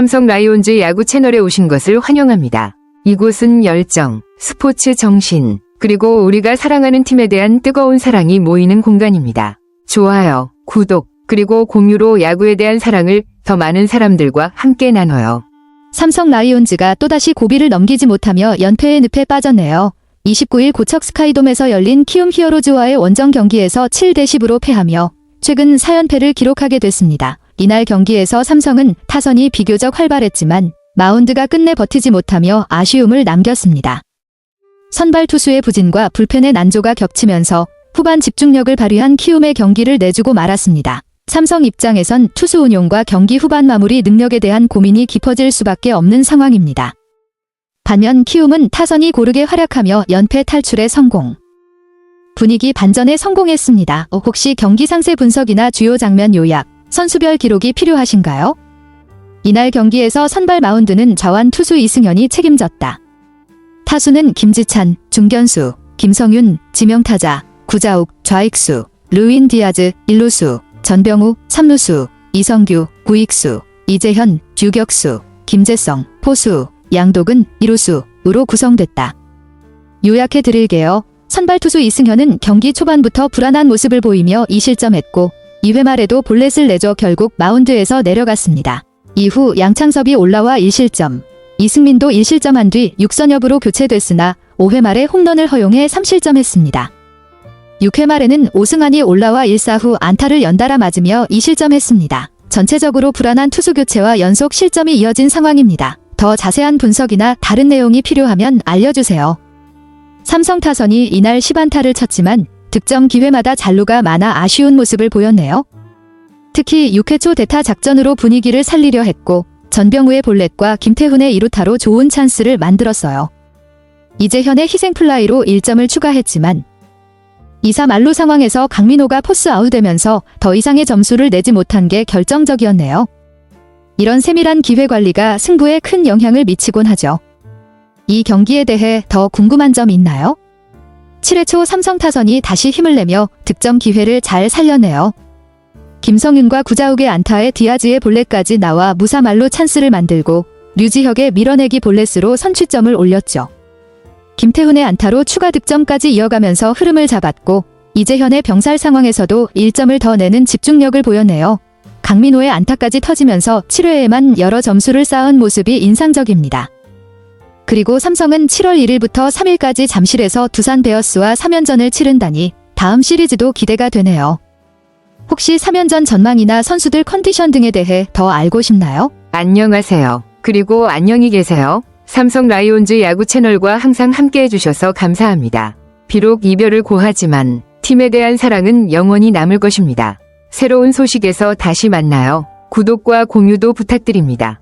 삼성 라이온즈 야구 채널에 오신 것을 환영합니다. 이곳은 열정, 스포츠 정신, 그리고 우리가 사랑하는 팀에 대한 뜨거운 사랑이 모이는 공간입니다. 좋아요, 구독, 그리고 공유로 야구에 대한 사랑을 더 많은 사람들과 함께 나눠요. 삼성 라이온즈가 또다시 고비를 넘기지 못하며 연패의 늪에 빠졌네요. 29일 고척 스카이돔에서 열린 키움 히어로즈와의 원정 경기에서 7대 10으로 패하며 최근 4연패를 기록하게 됐습니다. 이날 경기에서 삼성은 타선이 비교적 활발했지만 마운드가 끝내 버티지 못하며 아쉬움을 남겼습니다. 선발 투수의 부진과 불펜의 난조가 겹치면서 후반 집중력을 발휘한 키움의 경기를 내주고 말았습니다. 삼성 입장에선 투수 운용과 경기 후반 마무리 능력에 대한 고민이 깊어질 수밖에 없는 상황입니다. 반면 키움은 타선이 고르게 활약하며 연패 탈출에 성공. 분위기 반전에 성공했습니다. 어, 혹시 경기 상세 분석이나 주요 장면 요약, 선수별 기록이 필요하신가요? 이날 경기에서 선발 마운드는 좌완 투수 이승현이 책임졌다. 타수는 김지찬, 중견수, 김성윤, 지명타자, 구자욱, 좌익수, 루인 디아즈, 일루수, 전병우, 삼루수, 이성규, 구익수, 이재현, 유격수, 김재성, 포수, 양독은 이루수으로 구성됐다. 요약해 드릴게요. 선발 투수 이승현은 경기 초반부터 불안한 모습을 보이며 2실점했고 2회 말에도 볼넷을 내줘 결국 마운드에서 내려갔습니다. 이후 양창섭이 올라와 1실점, 이승민도 1실점한 뒤 6선엽으로 교체됐으나 5회 말에 홈런을 허용해 3실점했습니다. 6회 말에는 오승환이 올라와 1사 후 안타를 연달아 맞으며 2실점했습니다. 전체적으로 불안한 투수 교체와 연속 실점이 이어진 상황입니다. 더 자세한 분석이나 다른 내용이 필요하면 알려주세요. 삼성 타선이 이날 10안타를 쳤지만 득점 기회마다 잔루가 많아 아쉬운 모습을 보였네요. 특히 6회 초 대타 작전으로 분위기를 살리려 했고 전병우의 볼넷과 김태훈의 2루타로 좋은 찬스를 만들었어요. 이재현의 희생플라이로 1점을 추가했지만 2사 말루 상황에서 강민호가 포스 아웃되면서 더 이상의 점수를 내지 못한 게 결정적이었네요. 이런 세밀한 기회 관리가 승부에 큰 영향을 미치곤 하죠. 이 경기에 대해 더 궁금한 점 있나요? 7회 초 삼성 타선이 다시 힘을 내며 득점 기회를 잘 살려내요. 김성윤과 구자욱의 안타에 디아즈의 볼넷까지 나와 무사말로 찬스를 만들고 류지혁의 밀어내기 볼넷으로 선취점을 올렸죠. 김태훈의 안타로 추가 득점까지 이어가면서 흐름을 잡았고 이재현의 병살 상황에서도 1점을 더 내는 집중력을 보였네요. 강민호의 안타까지 터지면서 7회에만 여러 점수를 쌓은 모습이 인상적입니다. 그리고 삼성은 7월 1일부터 3일까지 잠실에서 두산 베어스와 3연전을 치른다니 다음 시리즈도 기대가 되네요. 혹시 3연전 전망이나 선수들 컨디션 등에 대해 더 알고 싶나요? 안녕하세요. 그리고 안녕히 계세요. 삼성 라이온즈 야구 채널과 항상 함께 해주셔서 감사합니다. 비록 이별을 고하지만 팀에 대한 사랑은 영원히 남을 것입니다. 새로운 소식에서 다시 만나요. 구독과 공유도 부탁드립니다.